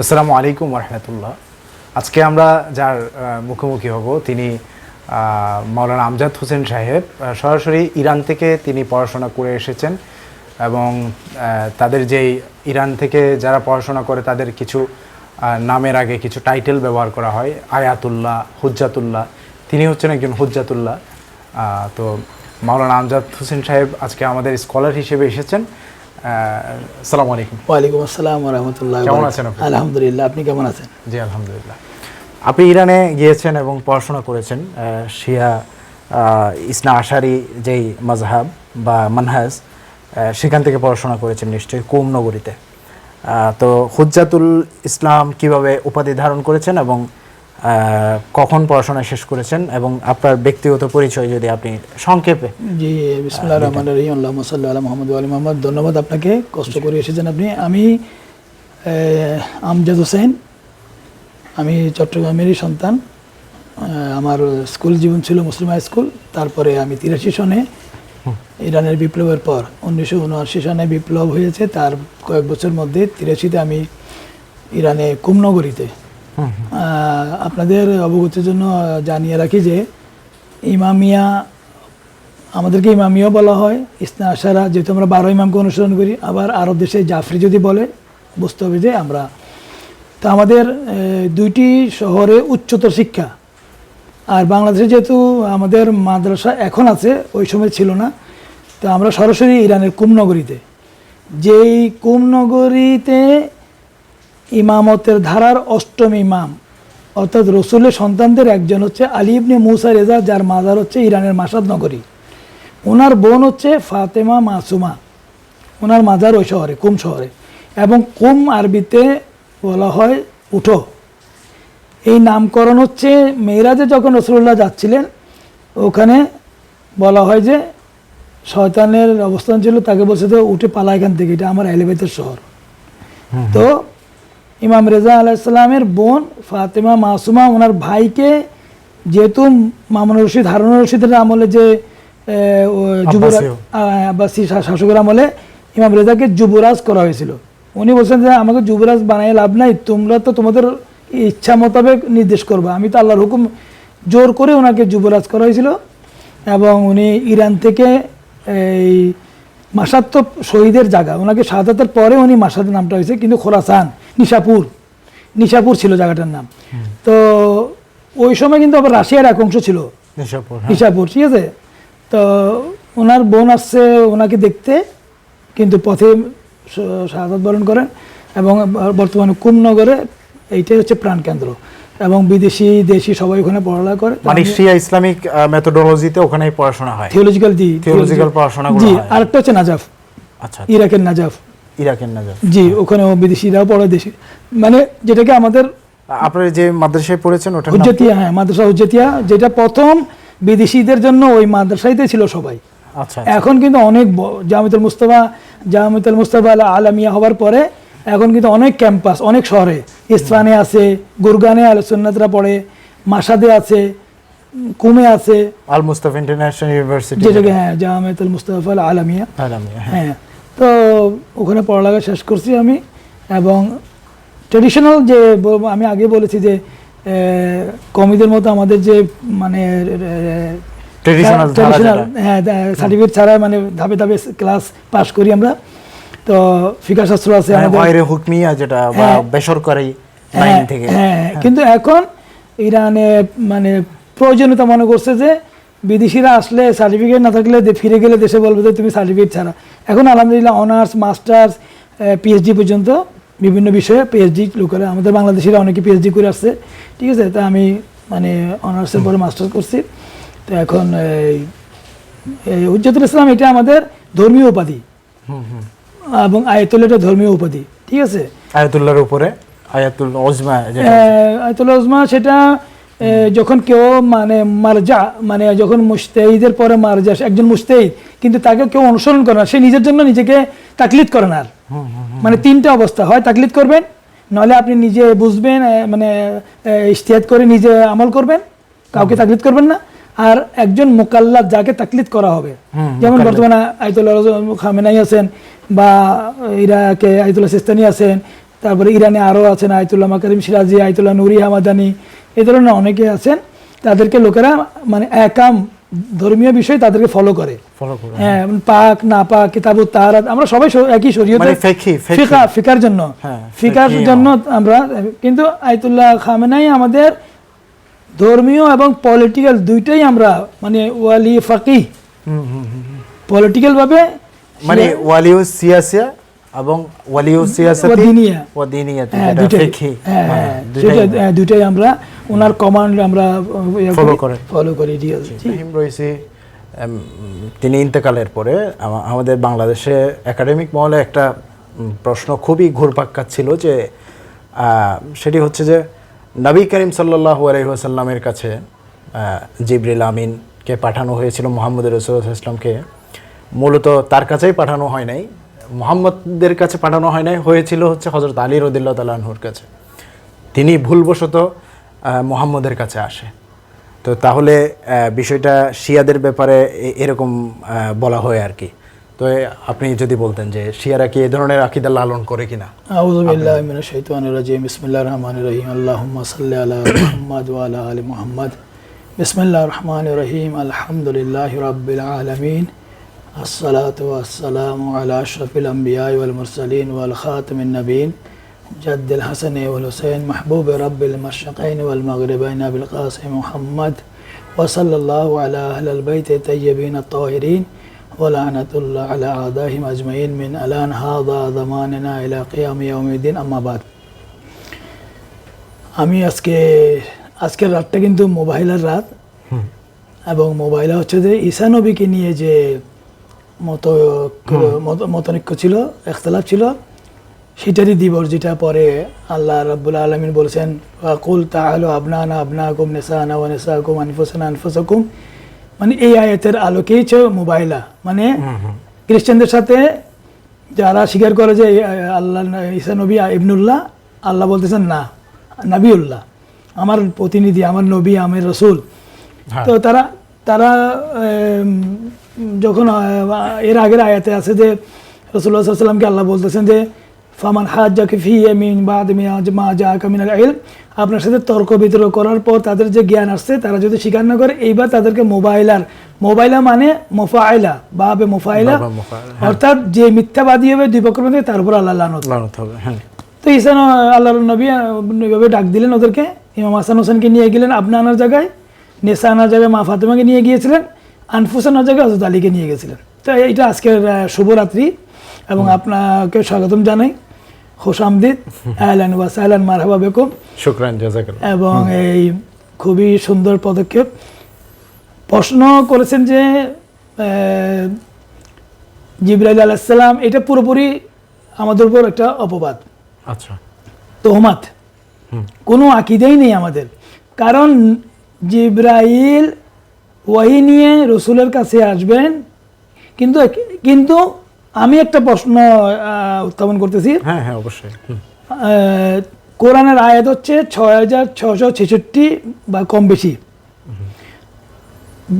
আসসালামু আলাইকুম রহমতুল্লাহ আজকে আমরা যার মুখোমুখি হব তিনি আহ, মাওলানা আমজাদ হোসেন সাহেব। সরাসরি ইরান থেকে তিনি পড়াশোনা করে এসেছেন এবং তাদের যেই ইরান থেকে যারা পড়াশোনা করে তাদের কিছু নামের আগে কিছু টাইটেল ব্যবহার করা হয় আয়াতুল্লাহ হুজ্জাতুল্লাহ। তিনি হচ্ছেন একজন হুজ্জাতুল্লাহ। তো মাওলানা আমজাদ হোসেন সাহেব আজকে আমাদের স্কলার হিসেবে এসেছেন। আসসালামু আলাইকুম। ওয়ালাইকুম আসসালাম রহমতুল্লাহ কেমন আছেন আপনি? আলহামদুলিল্লাহ আপনি কেমন আছেন? জি আলহামদুলিল্লাহ। আপনি ইরানে গিয়েছেন এবং পড়াশোনা করেছেন শিয়া ইসনা আশারি যেই মাজহাব বা মানহাজ সেখান থেকে পড়াশোনা করেছেন নিশ্চয়ই কুম নগরীতে? আহ, তো হুজ্জাতুল ইসলাম কীভাবে উপাধি ধারণ করেছেন এবং কখন পড়াশোনা শেষ করেছেন এবং আপনার ব্যক্তিগত পরিচয় যদি আপনি সংক্ষেপে জি বিসমুল্লাহ রহমান রহিম আল্লাহ সাল্লাহ আলা মোহাম্মদ আলী মোহাম্মদ। ধন্যবাদ আপনাকে কষ্ট করে এসেছেন আপনি। আমি আমজাদ হোসেন আমি চট্টগ্রামেরই সন্তান। আমার স্কুল জীবন ছিল মুসলিম হাই স্কুল। তারপরে আমি তিরাশি সনে ইরানের বিপ্লবের পর উনিশশো উনআশি সনে বিপ্লব হয়েছে। তার কয়েক বছর মধ্যে তিরাশিতে আমি ইরানে কুমনগরীতে আপনাদের অবগতির জন্য জানিয়ে রাখি যে ইমামিয়া আমাদেরকে ইমামিয়া বলা হয়। ইসনা আশারা, যেহেতু আমরা বারো ইমামকে অনুসরণ করি, আবার আরব দেশে জাফরি যদি বলে, বুঝতে হবে যে আমরা তো আমাদের দুইটি শহরে উচ্চতর শিক্ষা। আর বাংলাদেশে যেহেতু আমাদের মাদ্রাসা এখন আছে, ওই সময় ছিল না, তো আমরা সরাসরি ইরানের কুমনগরীতে। যেই কুমনগরীতে ইমামতের ধারার অষ্টম ইমাম। অর্থাৎ রসুলের সন্তানদের একজন হচ্ছে আলী ইবনে মুসা রেজা যার মাজার হচ্ছে ইরানের মাসাদ নগরী। ওনার বোন হচ্ছে ফাতেমা মাসুমা। ওনার মাজার ওই শহরে কুম শহরে। এবং কুম আরবিতে বলা হয় উঠো। এই নামকরণ হচ্ছে মেয়েরাজে যখন রসুল্লাহ যাচ্ছিলেন ওখানে বলা হয় যে শয়তানের অবস্থান ছিল তাকে বলছে তো উঠে পালা এখান থেকে এটা আমার এলিভেটের শহর। তো ইমাম রেজা আলাইসাল্লামের বোন ফাতেমা মাসুমা ওনার ভাইকে যেহেতু মামুন রশিদ হারুন রশিদের আমলে যে যুবরাজ আব্বাসী শাসকের আমলে ইমাম রেজাকে যুবরাজ করা হয়েছিল। উনি বলছেন যে আমাকে যুবরাজ বানাই লাভ নাই তোমরা তো তোমাদের ইচ্ছা মোতাবেক নির্দেশ করবে। আমি তো আল্লাহর হুকুম জোর করে ওনাকে যুবরাজ করা হয়েছিল। এবং উনি ইরান থেকে এই মাসাদ তো শহীদের জায়গা ওনাকে শাহাদাতের পরে উনি মাসাদ নামটা হয়েছে কিন্তু খোরাসান। নিশাপুর। নিশাপুর ছিল জায়গাটার নাম। তো ওই সময় কিন্তু আবার রাশিয়ার এক অংশ ছিল। নিশাপুর হ্যাঁ। ঠিক আছে? তো ওনার বোন আসছে ওনাকে দেখতে কিন্তু পথে শ- শাহাদাত বরণ করেন এবং বর্তমানে কুমনগরে এইটাই হচ্ছে প্রাণকেন্দ্র এবং বিদেশি দেশি সবাই ওখানে পড়ালেখা করে। মানে শিয়া ইসলামিক মেথোডোলজিতে ওখানেই পড়াশোনা হয়? থিওলজিক্যাল জি Theological পড়াশোনাগুলো জি আরেকটা হচ্ছে নাজাফ। আচ্ছা। ইরাকের নাজাফ। ইরাকের নাজার জি ওখানেও বিদেশিরাও পড়ে দেশি। মানে যেটাকে আমাদের আপনার যে মাদ্রাসায় পড়েছেন ওটা হুজ্জাতিয়া হ্যাঁ মাদ্রাসা হুজ্জাতিয়া যেটা প্রথম বিদেশিদের জন্য ওই মাদ্রাসাইতে ছিল সবাই। আচ্ছা। এখন কিন্তু অনেক জামিতুল মুস্তফা জামিতুল মুস্তফা আল আলামিয়া হওয়ার পরে এখন কিন্তু অনেক ক্যাম্পাস অনেক শহরে। ইসফানে আছে গুরগানে আল সুন্নাতরা পড়ে মাসাদে আছে কুমে আছে। Al Mustafa international university. যেটাকে হ্যাঁ জামিতুল মুস্তফা আল আলামিয়া। হ্যাঁ তো ওখানে পড়ালেখা শেষ করছি আমি এবং ট্রেডিশনাল যে আমি আগে বলেছি যে কমিদের মতো আমাদের যে মানে ট্রেডিশনাল হ্যাঁ সার্টিফিকেট ছাড়া মানে ধাপে ধাপে ক্লাস পাস করি আমরা। তো ফিকা শাস্ত্র আছে আমাদের। বাইরে হুকমিয়া যেটা বা হ্যাঁ। বেসরকারি লাইন হ্যাঁ, থেকে হ্যাঁ। কিন্তু এখন ইরানে মানে প্রয়োজনীয়তা মনে করছে যে বিদেশিরা আসলে সার্টিফিকেট না থাকলে ফিরে গেলে দেশে বলবে যে তুমি সার্টিফিকেট ছাড়া। এখন আলহামদুলিল্লাহ অনার্স মাস্টার্স পিএইচডি পর্যন্ত বিভিন্ন বিষয়ে পিএইচডি লোকেরা আমাদের বাংলাদেশিরা অনেকে পিএইচডি করে আসছে। ঠিক আছে? তা আমি মানে অনার্সের পরে মাস্টার্স করছি। তো এখন এই এই ইসলাম এটা আমাদের ধর্মীয় উপাধি। হুম, হুম। এবং আয়তুল এটা ধর্মীয় উপাধি। ঠিক আছে? আয়াতুল্লাহর উপরে? আয়াতুল ওজমা আয়তুল ওজমা সেটা যখন কেউ মানে মারজা মানে যখন মুস্তাহিদের পরে মারজা একজন মুস্তাহিদ কিন্তু তাকে কেউ অনুসরণ করে না সে নিজের জন্য নিজেকে তাকলিদ করে না মানে তিনটা অবস্থা হয় তাকলিদ করবেন নাহলে আপনি নিজে বুঝবেন মানে ইস্তিয়াদ করে নিজে আমল করবেন কাউকে তাকলিদ করবেন না আর একজন মোকাল্লাদ যাকে তাকলিদ করা হবে যেমন বর্তমানে আয়তুল্লাহ খামেনাই আছেন বা ইরাকে আয়তুল্লাহ সিস্তানি আছেন তারপরে ইরানে আরও আছেন আয়তুল্লাহ মাকারিম সিরাজি আয়তুল্লাহ নুরি হামাদানি এই ধরনের অনেকে আছেন তাদেরকে লোকেরা মানে একাম ধর্মীয় বিষয় তাদেরকে ফলো করে। হ্যাঁ পাক না পাক কিতাবুত তাহারাত আমরা সবাই একই শরীয়তে মানে ফেকি ফেকি। ফিকা ফিকার জন্য। হ্যাঁ, ফিকার জন্য আমরা কিন্তু আয়তুল্লাহ খামেনাই আমাদের ধর্মীয় এবং পলিটিক্যাল দুইটাই আমরা মানে ওয়ালি ফাকি। পলিটিক্যাল ভাবে মানে ওয়ালিউ সিয়াসিয়া এবং সিয়াসাতি ওয়াদিনিয়া। ওয়া দিনিয়া হ্যাঁ, হ্যাঁ, হ্যাঁ, হ্যাঁ, সেটা, হ্যাঁ, দুইটাই আমরা ওনার কমান্ড আমরা। ফলো করি ঠিক আছে জি। ইব্রাহিম রইসি তিনি ইন্তেকালের পরে আমাদের বাংলাদেশে একাডেমিক মহলে একটা প্রশ্ন খুবই ঘুরপাক ছিল যে সেটি হচ্ছে যে নবী করিম সাল্লাল্লাহু আলাইহি ওয়াসাল্লামের কাছে জিবরিল আমিনকে পাঠানো হয়েছিল মোহাম্মদ রসুল্লাহ ইসলামকে মূলত তার কাছেই পাঠানো হয় নাই মোহাম্মদের কাছে পাঠানো হয় নাই হয়েছিল হচ্ছে হজরত আলী রদিল্লা তালাহুর কাছে তিনি ভুলবশত মোহাম্মদের কাছে আসে। তো তাহলে বিষয়টা শিয়াদের ব্যাপারে এরকম বলা হয় আর কি। তো আপনি যদি বলতেন যে শিয়ারা কি এ ধরনের আকিদা লালন করে কিনা? আউযু বিল্লাহি মিনাশ শাইতানির রাজিম। বিসমিল্লাহির রহমানির রহিম। আল্লাহুম্মা সাল্লি আলা মুহাম্মাদ ওয়া আলা আলি মুহাম্মাদ। বিসমিল্লাহির রহমানির রহিম। আলহামদুলিল্লাহি রাব্বিল আলামিন। আসসালাতু ওয়াসসালামু আলা আশরাফিল আমবিয়াই ওয়াল মুরসালিন ওয়াল খাতামিন নবিয়িন جد الحسن والحسين محبوب رب المشرقين والمغربين أبي القاسم محمد وصلى الله على أهل البيت الطيبين الطاهرين ولعنة الله على أعدائهم أجمعين من الآن هذا زماننا إلى قيام يوم الدين أما بعد আমি আজকে আজকের রাতটা কিন্তু মোবাইলের রাত এবং মোবাইলে হচ্ছে যে ঈসা নবীকে নিয়ে যে মত মত- মতনৈক্য ছিল একতলাপ ছিল সেটারই দিবস যেটা পরে আল্লাহ রাব্বুল আলমিন বলেছেন কুল তাহলো আবনানা আবনাকুম নেসানা ওয়া নেসাকুম আনফুসানা আনফুসাকুম। মানে এই আয়াতের আলোকেই হচ্ছে মোবাইলা। মানে খ্রিস্টানদের সাথে যারা স্বীকার করে যে আল্লাহ ঈসা নবী ইবনুল্লাহ আল্লাহ বলতেছেন না নাবিউল্লাহ আমার প্রতিনিধি আমার নবী আমার রসুল। হ্যাঁ। তো তারা তারা যখন এর আগের আয়াতে আছে যে রসুল্লাহ সাল্লামকে আল্লাহ বলতেছেন যে ফামান হাজ্জাকে ফি মিন বাদ মা যা কামিনাল ইলম আপনার সাথে তর্ক বিতর্ক করার পর তাদের যে জ্ঞান আসছে তারা যদি স্বীকার না করে এইবার তাদেরকে মোবাইলার মোবাইলা মানে মোফাইলা বাবে মোফাইলা অর্থাৎ যে মিথ্যাবাদী হবে দুই পক্ষের মধ্যে তার উপর আল্লাহ লানত। লানত হবে হ্যাঁ। তো ঈসান আল্লাহর নবী আহ, এইভাবে ডাক দিলেন ওদেরকে ইমাম হাসান হোসেনকে নিয়ে গেলেন আপনা আনার জায়গায় নেশা আনার জায়গায় মা ফাতেমাকে নিয়ে গিয়েছিলেন আনফুস আনার জায়গায় হজরত আলীকে নিয়ে গেছিলেন। তো এইটা আজকের শুভরাত্রি। এবং আপনাকে স্বাগতম জানাই। হোস আমদিদ। আহলান ওয়াস আহলান মারহাবা বেকুম। শুক্রান এবং এই খুবই সুন্দর পদক্ষেপ। প্রশ্ন করেছেন যে জিবরাইল আলাহিসাল্লাম এটা পুরোপুরি আমাদের উপর একটা অপবাদ। আচ্ছা। তোহমাত। কোনো আকিদাই নেই আমাদের। কারণ জিব্রাইল ওয়াহি নিয়ে রসুলের কাছে আসবেন কিন্তু কিন্তু আমি একটা প্রশ্ন উত্থাপন করতেছি। হ্যাঁ হ্যাঁ অবশ্যই। কোরআনের আয়াত হচ্ছে ছয় হাজার ছশো ছেষট্টি বা কম বেশি।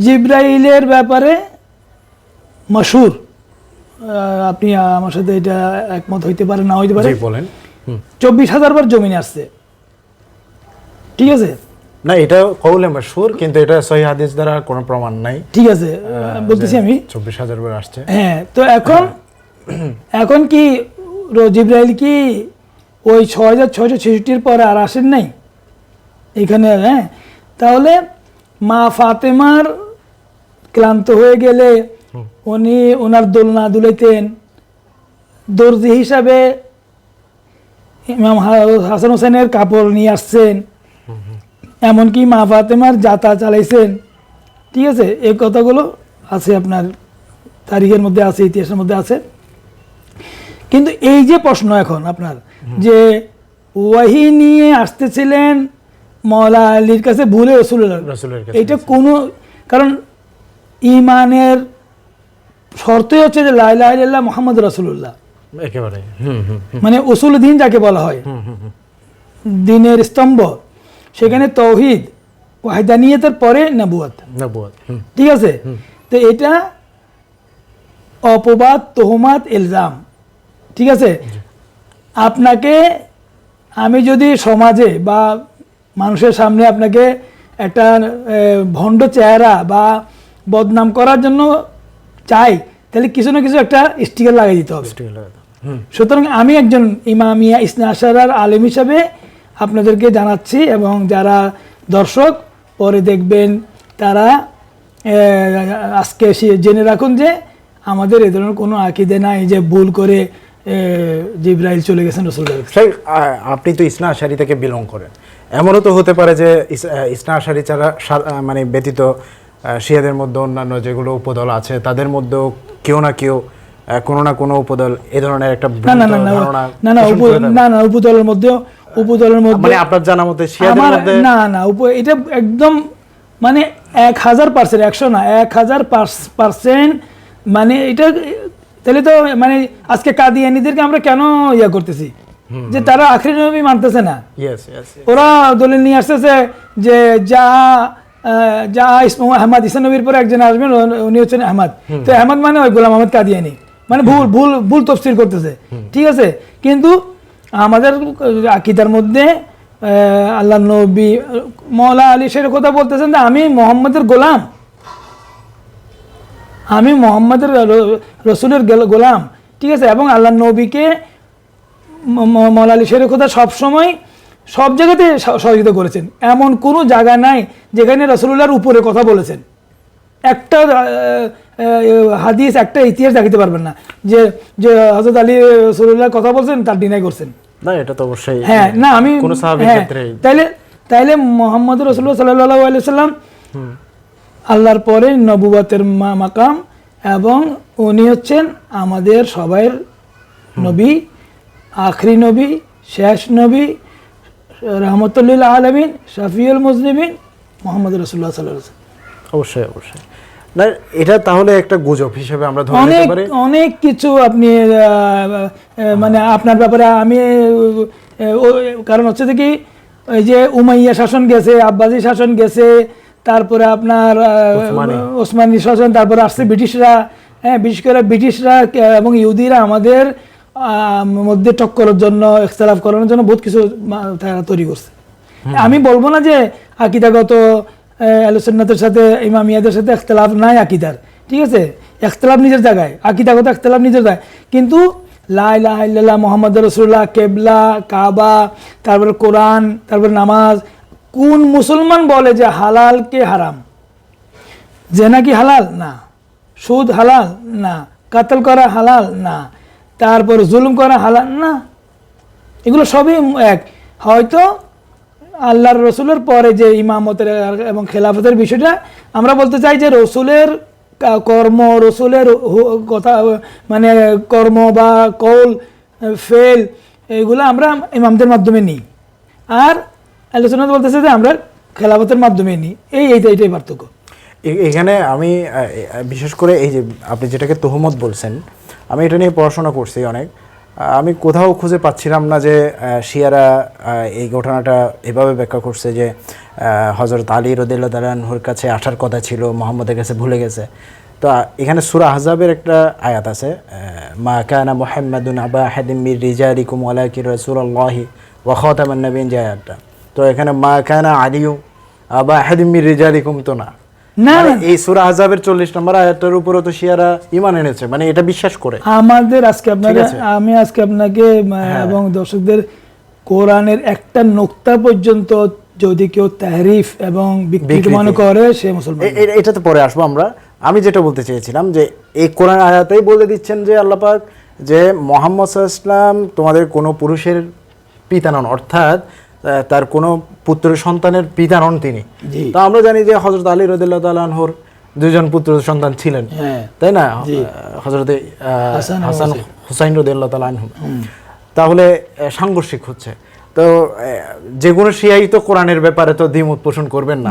জিব্রাইলের ব্যাপারে মশুর আপনি আমার সাথে এটা একমত হইতে পারে না হইতে পারে বলেন। চব্বিশ হাজার বার জমিনে আসছে। ঠিক আছে? না এটা কৌলে মশহুর কিন্তু এটা সহি হাদিস দ্বারা কোনো প্রমাণ নাই। ঠিক আছে বলতেছি আমি। চব্বিশ হাজার বার আসছে। হ্যাঁ তো এখন এখন কি জিব্রাইল কি ওই ছ হাজার ছয়শো ছেষট্টির পরে আর আসেন নাই? এখানে হ্যাঁ? তাহলে মা ফাতেমার ক্লান্ত হয়ে গেলে উনি ওনার দোলনা দুলাইতেন। দর্জি হিসাবে ইমাম হাসান হোসেনের কাপড় নিয়ে আসছেন। এমনকি মা ফাতেমার যাতা চালাইছেন। ঠিক আছে? এই কথাগুলো আছে আপনার তারিখের মধ্যে আছে ইতিহাসের মধ্যে আছে। কিন্তু এই যে প্রশ্ন এখন আপনার যে ওয়াহি নিয়ে আসতেছিলেন মৌলা আলীর কাছে ভুলে রসুল্লাহ এটা কোনো কারণ ইমানের শর্তই হচ্ছে যে লাইলা ইল্লাল্লাহ মোহাম্মদ রসুল্লাহ একেবারে মানে উসুল দিন যাকে বলা হয়। দিনের স্তম্ভ সেখানে তৌহিদ ওয়াহিদানিয়তের পরে নবুয়াত। নবুয়ত ঠিক আছে? তো এটা অপবাদ তোহমাত ইলজাম। ঠিক আছে? আপনাকে আমি যদি সমাজে বা মানুষের সামনে আপনাকে একটা ভণ্ড চেহারা বা বদনাম করার জন্য চাই তাহলে কিছু না কিছু একটা স্টিকার লাগিয়ে দিতে হবে। সুতরাং আমি একজন ইমামিয়া ইসনা আশারার আলেম হিসাবে আপনাদেরকে জানাচ্ছি এবং যারা দর্শক পরে দেখবেন তারা আজকে জেনে রাখুন যে আমাদের এ ধরনের কোনো আকিদে নাই যে ভুল করে জিব্রাইল চলে গেছেন রসুল সেই আপনি তো ইসনা আশারি থেকে বিলং করেন। এমনও তো হতে পারে যে ইসনা আশারি ছাড়া মানে ব্যতীত শিয়াদের মধ্যে অন্যান্য যেগুলো উপদল আছে তাদের মধ্যেও কেউ না কেউ কোনো না কোনো উপদল এ ধরনের একটা না না না না উপদলের মধ্যেও উপদলের মধ্যে মানে আপনার জানা মতে শিয়াদের মধ্যে না না এটা একদম মানে এক হাজার পার্সেন্ট একশো না এক হাজার পার্সেন্ট মানে এটা তাহলে তো মানে আজকে কাদিয়ানিদেরকে আমরা কেন ইয়া করতেছি? যে তারা আখরি নবী মানতেছে না। ওরা দলিল নিয়ে আসতেছে যে যা যা ইসমু আহমদ ইসা নবীর পরে একজন আসবেন উনি হচ্ছেন আহমদ। তো আহমদ মানে ওই গোলাম আহমদ কাদিয়ানি। মানে ভুল ভুল ভুল তফসির করতেছে। ঠিক আছে? কিন্তু আমাদের আকিদার মধ্যে আল্লাহ নবী মৌলা আলী সের কথা বলতেছেন যে আমি মোহাম্মদের গোলাম। আমি মোহাম্মদের রসুলের গেল- গোলাম। ঠিক আছে? এবং আল্লাহ নবীকে ম- ম- মৌলা শেরের কথা সবসময় সব জায়গাতে সহযোগিতা করেছেন। এমন কোনো জায়গা নাই যেখানে রসুল্লাহর উপরে কথা বলেছেন। একটা হাদিস একটা ইতিহাস দেখাতে পারবেন না। যে যে হজরত আলী রসুল্লাহ কথা বলছেন তার ডিনাই করছেন। না এটা তো অবশ্যই হ্যাঁ না আমি হ্যাঁ, ক্ষেত্রে তাইলে তাইলে মোহাম্মদ রসুল্লাহ সাল্লাহ আলাইসাল্লাম আল্লাহর পরে নবুবতের মা- মাকাম এবং উনি হচ্ছেন আমাদের সবাইয়ের নবী আখরি নবী শেষ নবী রহমতুল্লিল আলমিন শফিউল মুসলিমিন মোহাম্মদ রসুল্লাহ সাল্লাহ অবশ্যই অবশ্যই। না এটা তাহলে একটা গুজব হিসেবে আমরা ধরে অনেক নিতে পারি। অনেক কিছু আপনি মানে আপনার ব্যাপারে আমি কারণ হচ্ছে যে কি ওই যে উমাইয়া শাসন গেছে আব্বাসী শাসন গেছে তারপরে আপনার ওসমানী। শাসন তারপরে আসছে ব্রিটিশরা। হ্যাঁ বিশেষ করে ব্রিটিশরা এবং ইহুদিরা আমাদের মধ্যে টক্করের জন্য এখতলাফ করানোর জন্য বহুত কিছু তারা তৈরি করছে। আমি বলব না যে আকিদাগত আলোচনাতের সাথে ইমামিয়াদের সাথে এখতলাফ নাই আকিদার ঠিক আছে? এখতলাফ নিজের জায়গায় আকিদাগত এখতলাফ নিজের জায়গায়। কিন্তু লাইলা মোহাম্মদ রসুল্লাহ কেবলা কাবা তারপরে কোরআন তারপরে নামাজ কোন মুসলমান বলে যে হালাল কে হারাম? যে নাকি হালাল? না। সুদ হালাল? না। কাতল করা হালাল? না। তারপর জুলুম করা হালাল? না। এগুলো সবই এক। হয়তো আল্লাহর রসুলের পরে যে ইমামতের এবং খেলাফতের বিষয়টা আমরা বলতে চাই যে রসুলের কর্ম, রসুলের কথা মানে কর্ম বা কৌল, ফেল, এগুলো আমরা ইমামদের মাধ্যমে নিই। আর আলোচনা বলতেছে যে আমরা খেলাফতের মাধ্যমে নিই। এই এইটা এইটাই পার্থক্য। এখানে আমি বিশেষ করে এই যে আপনি যেটাকে তহমত বলছেন, আমি এটা নিয়ে পড়াশোনা করছি অনেক। আমি কোথাও খুঁজে পাচ্ছিলাম না যে শিয়ারা এই ঘটনাটা এভাবে ব্যাখ্যা করছে যে হজরত আলী রদিল্লা তালানহুর কাছে আসার কথা ছিল, মোহাম্মদের কাছে ভুলে গেছে। তো এখানে সুরা আহজাবের একটা আয়াত আছে মা কানা মোহাম্মদুন আবা হাদিম মির রিজালিকুম ওয়ালাকি রাসূলুল্লাহি ওয়া খাতামান নবীন যে আয়াতটা। তো এখানে মা কানা আলিউ আবা হাদিম রিজালিকুম তো না। না মানে এই সূরা আহজাবের 40 নম্বর আয়াতের উপরও তো শিয়ারা ঈমান এনেছে মানে এটা বিশ্বাস করে। আমাদের আজকে আপনাকে হ্যাঁ। আমি আজকে আপনাকে এবং দর্শকদের কোরআনের একটা নোক্তা পর্যন্ত যদি কেউ তাহরিফ এবং বিকৃতি। মনে করে সে মুসলমান এটাতে পরে আসব আমরা। আমি যেটা বলতে চেয়েছিলাম যে এই কোরআন আয়াতেই বলে দিচ্ছেন যে আল্লাহ পাক যে মোহাম্মদ ইসলাম তোমাদের কোনো পুরুষের পিতা নন অর্থাৎ তার কোনো পুত্র সন্তানের পিতা নন তিনি। তো আমরা জানি যে হজরত আলী রদিল্লাহ তালানহর দুজন পুত্র সন্তান ছিলেন। হ্যাঁ। তাই না? হজরত হাসান হুসাইন। রদিল্লাহ তাহলে সাংঘর্ষিক হচ্ছে। তো যে কোনো শিয়াই তো কোরআনের ব্যাপারে তো দ্বিমত পোষণ করবেন না।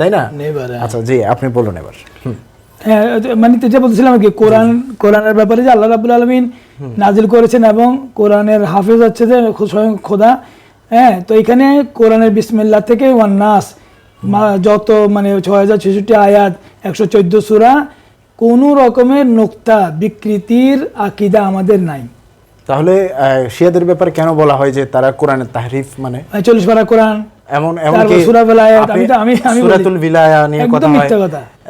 তাই না? হ্যাঁ। আচ্ছা জি আপনি বলুন এবার। হ্যাঁ, মানে যেটা বলছিলাম আর কি কোরআন কোরআনের ব্যাপারে যে আল্লাহ রাবুল আলমিন নাজিল করেছেন এবং কোরআনের হাফেজ হচ্ছে যে স্বয়ং খোদা। হ্যাঁ তো এখানে কোরআনের বিসমিল্লা থেকে ওয়ান নাস যত মানে ছয় হাজার ছেষট্টি আয়াত একশো চোদ্দ সুরা কোনো রকমের নোক্তা বিকৃতির আকিদা আমাদের নাই। তাহলে শিয়াদের ব্যাপারে কেন বলা হয় যে তারা কোরআনের তাহরিফ মানে? চল্লিশ পারা কোরআন এমন এমনকি সূরা বেলায়েত, আমি আমি- আমি বলি। সূরাতুল বিলায়া নিয়ে কথা হয়।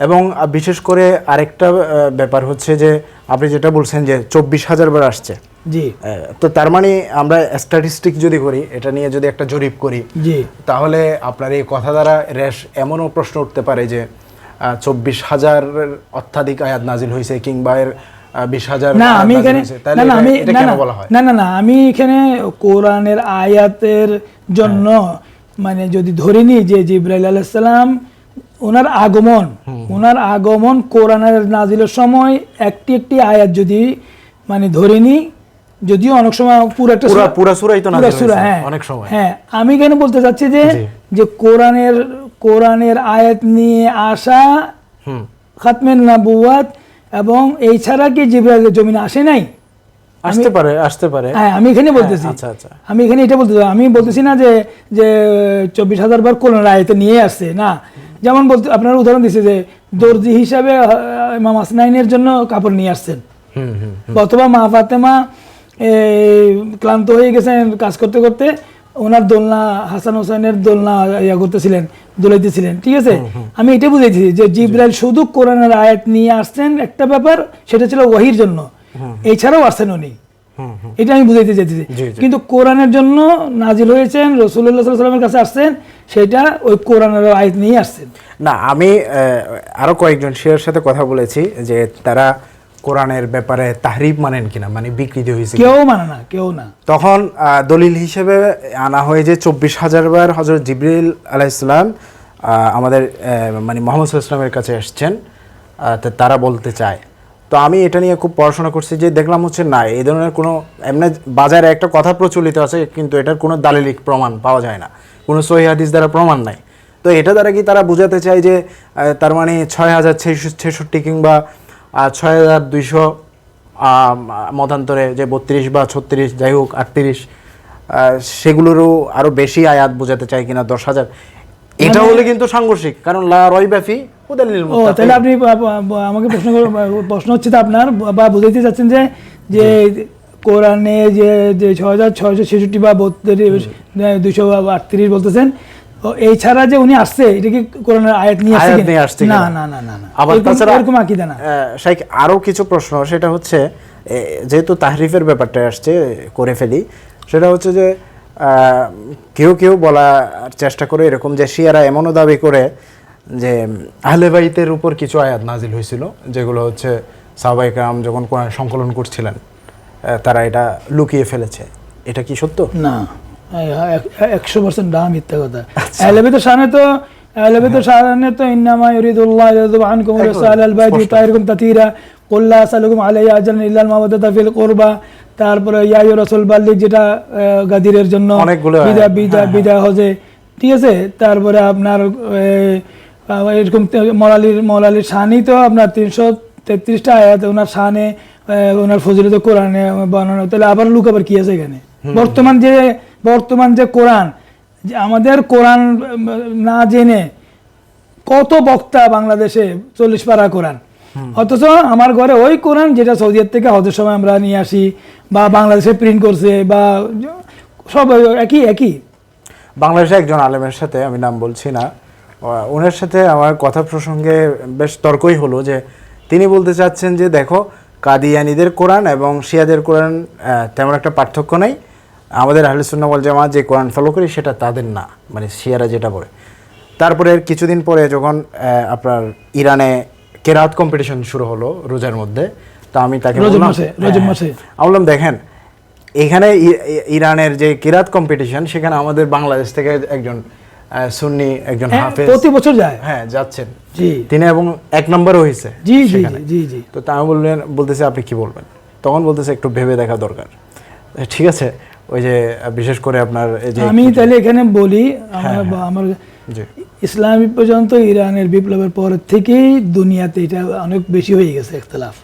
এবং বিশেষ করে আরেকটা ব্যাপার হচ্ছে যে আপনি যেটা বলছেন যে চব্বিশ হাজার বার আসছে জি। তো তার মানে আমরা স্ট্যাটিস্টিক যদি করি এটা নিয়ে যদি একটা জরিপ করি জি। তাহলে আপনার এই কথা দ্বারা রেশ এমনও প্রশ্ন উঠতে পারে যে চব্বিশ হাজার অত্যাধিক আয়াত নাজিল হয়েছে কিংবা এর বিশ হাজার না আমি এখানে না না আমি না না না আমি এখানে কোরআনের আয়াতের জন্য মানে যদি ধরে নিই যে জিব্রাইল আলাইসাল্লাম ওনার আগমন ওনার আগমন কোরআনের নাজিলের সময় একটি একটি আয়াত যদি মানে ধরে নিই যদিও অনেক সময় পুরো একটা পুরা- সূরা- পুরা সূরাই তো সূরা, হ্যাঁ। অনেক সময়। হ্যাঁ আমি কেন বলতে চাচ্ছি যে যে কোরআনের কোরআনের আয়াত নিয়ে আসা হুম। খাতমের নাবুয়াত এবং এই ছাড়া কি জিব্রাইলের জমিনে আসে নাই? আসতে পারে আসতে পারে। হ্যাঁ আমি এখানে বলতেছি। আচ্ছা, আচ্ছা। আমি এখানে এটা বলতে আমি বলতেছি না যে যে চব্বিশ হাজার বার কোরআন আয়াতে নিয়ে আসছে না। যেমন বলতে আপনার উদাহরণ দিচ্ছে যে দর্জি হিসাবে ইমাম আসনাইনের জন্য কাপড় নিয়ে আসছেন। হুম হুম। অথবা মা ফাতেমা ক্লান্ত হয়ে গেছেন কাজ করতে করতে ওনার দোলনা হাসান হোসেনের দোলনা ইয়া করতেছিলেন দোলাইতেছিলেন ঠিক আছে? আমি এটা বুঝেছি যে জিব্রাইল শুধু কোরআনের আয়াত নিয়ে আসছেন একটা ব্যাপার সেটা ছিল ওয়াহির জন্য। এছাড়াও আসছেন উনি। এটা আমি বুঝাইতে চাইতেছি। কিন্তু কোরআনের জন্য নাজিল হয়েছেন রসুল্লাহ সাল্লামের কাছে আসছেন সেটা ওই কোরআনের আয়াত নিয়ে আসছেন। না আমি আরও কয়েকজন শিয়ার সাথে কথা বলেছি যে তারা কোরআনের ব্যাপারে তাহরিফ মানেন কিনা? মানে বিকৃতি হয়েছে কেউ মানে না কেউ না। তখন দলিল হিসেবে আনা হয় যে চব্বিশ হাজার বার হজরত জিবরিল আলাইসালাম আমাদের মানে মোহাম্মদ ইসলামের কাছে এসছেন তারা বলতে চায়। তো আমি এটা নিয়ে খুব পড়াশোনা করছি যে দেখলাম হচ্ছে না এই ধরনের কোনো এমনি বাজারে একটা কথা প্রচলিত আছে কিন্তু এটার কোনো দালিলিক প্রমাণ পাওয়া যায় না। কোনো সহি হাদিস দ্বারা প্রমাণ নাই। তো এটা দ্বারা কি তারা বোঝাতে চায় যে তার মানে ছয় হাজার ছেষট্টি কিংবা ছয় হাজার দুইশো মতান্তরে যে বত্রিশ বা ছত্রিশ যাই হোক আটত্রিশ সেগুলোরও আরও বেশি আয়াত বোঝাতে চাই কিনা দশ হাজার। এটা হলে কিন্তু সাংঘর্ষিক কারণ লা রয় ব্যাপী তাহলে আপনি আমাকে প্রশ্ন প্রশ্ন হচ্ছে তো আপনার বা বুঝাইতে চাচ্ছেন যে যে কোরআনে যে যে ছ হাজার ছয়শো ছেষট্টি বা বত্রিশ দুইশো আটত্রিশ বলতেছেন এই ছাড়া যে উনি আসছে এটা কি কোরআনের আয়াত নিয়ে আসছে আয়াত নিয়ে আসছে না না না না আবার তাছাড়া এরকম আকিদা না। শাইখ আরও কিছু প্রশ্ন সেটা হচ্ছে যেহেতু তাহরিফের ব্যাপারটা আসছে করে ফেলি সেটা হচ্ছে যে কেউ কেউ বলার চেষ্টা করে এরকম যে শিয়ারা এমনও দাবি করে যে আহলে বাইতের উপর কিছু আয়াত নাজিল হয়েছিল যেগুলো হচ্ছে সাহবাইকাম যখন কোরআন সংকলন করছিলেন তারা এটা লুকিয়ে ফেলেছে। এটা কি সত্য? না। একশো পার্সেন্ট মিথ্যা কথা আচ্ছা। সামনে তো সামনে তো ইন্নামা ইউরিদুল্লাহ। তাতিরা তারপরে ইয়া ইয়া রাসূল বাল্লিক যেটা গাদিরের জন্য বিদা বিদা হ্যাঁ, বিদা হজে ঠিক আছে তারপরে আপনার এরকম মৌলালির মৌলালির শানই তো আপনার তিনশো তেত্রিশটা আয়াত ওনার আহ, ওনার ফজিলত কোরআনে বর্ণনা তাহলে আবার লুক আবার কি আছে এখানে বর্তমান যে বর্তমান যে কোরআন যে আমাদের কোরআন না জেনে কত বক্তা বাংলাদেশে চল্লিশ পারা কোরআন? অথচ আমার ঘরে ওই কোরআন যেটা সৌদিয়ার থেকে হজের সময় আমরা নিয়ে আসি বা বাংলাদেশে প্রিন্ট করছে বা সব একই একই। বাংলাদেশে একজন আলেমের সাথে আমি নাম বলছি না ওনার সাথে আমার কথা প্রসঙ্গে বেশ তর্কই হলো যে তিনি বলতে চাচ্ছেন যে দেখো কাদিয়ানিদের কোরআন এবং শিয়াদের কোরআন তেমন একটা পার্থক্য নেই। আমাদের আহলুসুন্না ওয়াল জামাত যে কোরআন ফলো করি সেটা তাদের না। মানে শিয়ারা যেটা বলে। তারপরে কিছুদিন পরে যখন আপনার ইরানে কেরাত কম্পিটিশন শুরু হলো রোজার মধ্যে তো আমি তাকে বললাম- হ্যাঁ, বললাম দেখেন এখানে ইরানের যে কিরাত কম্পিটিশন সেখানে আমাদের বাংলাদেশ থেকে একজন সুন্নি একজন হ্যাঁ, হাফেজ প্রতি বছর যায়। হ্যাঁ যাচ্ছেন। জি। তিনি এবং এক নম্বরও হয়েছে জি জি জি জি। তো তা বললেন বলতেছে আপনি কি বলবেন? তখন বলতেছে একটু ভেবে দেখা দরকার। ঠিক আছে ওই যে বিশেষ করে আপনার যে আমি তাহলে এখানে বলি আমার আমার ইসলামী পর্যন্ত ইরানের বিপ্লবের পর থেকেই দুনিয়াতে এটা অনেক বেশি হয়ে গেছে ইখতলাফ